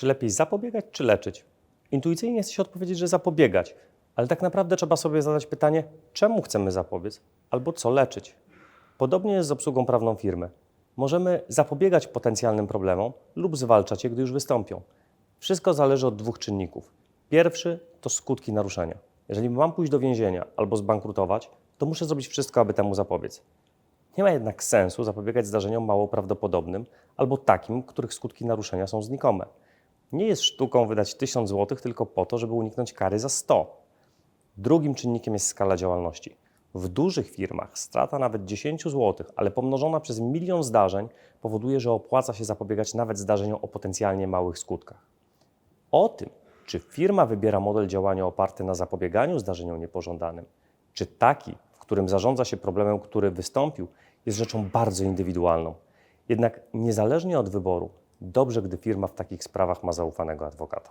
Czy lepiej zapobiegać, czy leczyć? Intuicyjnie chce się odpowiedzieć, że zapobiegać, ale tak naprawdę trzeba sobie zadać pytanie, czemu chcemy zapobiec albo co leczyć. Podobnie jest z obsługą prawną firmy. Możemy zapobiegać potencjalnym problemom lub zwalczać je, gdy już wystąpią. Wszystko zależy od dwóch czynników. Pierwszy to skutki naruszenia. Jeżeli mam pójść do więzienia albo zbankrutować, to muszę zrobić wszystko, aby temu zapobiec. Nie ma jednak sensu zapobiegać zdarzeniom mało prawdopodobnym albo takim, których skutki naruszenia są znikome. Nie jest sztuką wydać 1000 zł tylko po to, żeby uniknąć kary za 100. Drugim czynnikiem jest skala działalności. W dużych firmach strata nawet 10 zł, ale pomnożona przez milion zdarzeń powoduje, że opłaca się zapobiegać nawet zdarzeniom o potencjalnie małych skutkach. O tym, czy firma wybiera model działania oparty na zapobieganiu zdarzeniom niepożądanym, czy taki, w którym zarządza się problemem, który wystąpił, jest rzeczą bardzo indywidualną. Jednak niezależnie od wyboru, dobrze, gdy firma w takich sprawach ma zaufanego adwokata.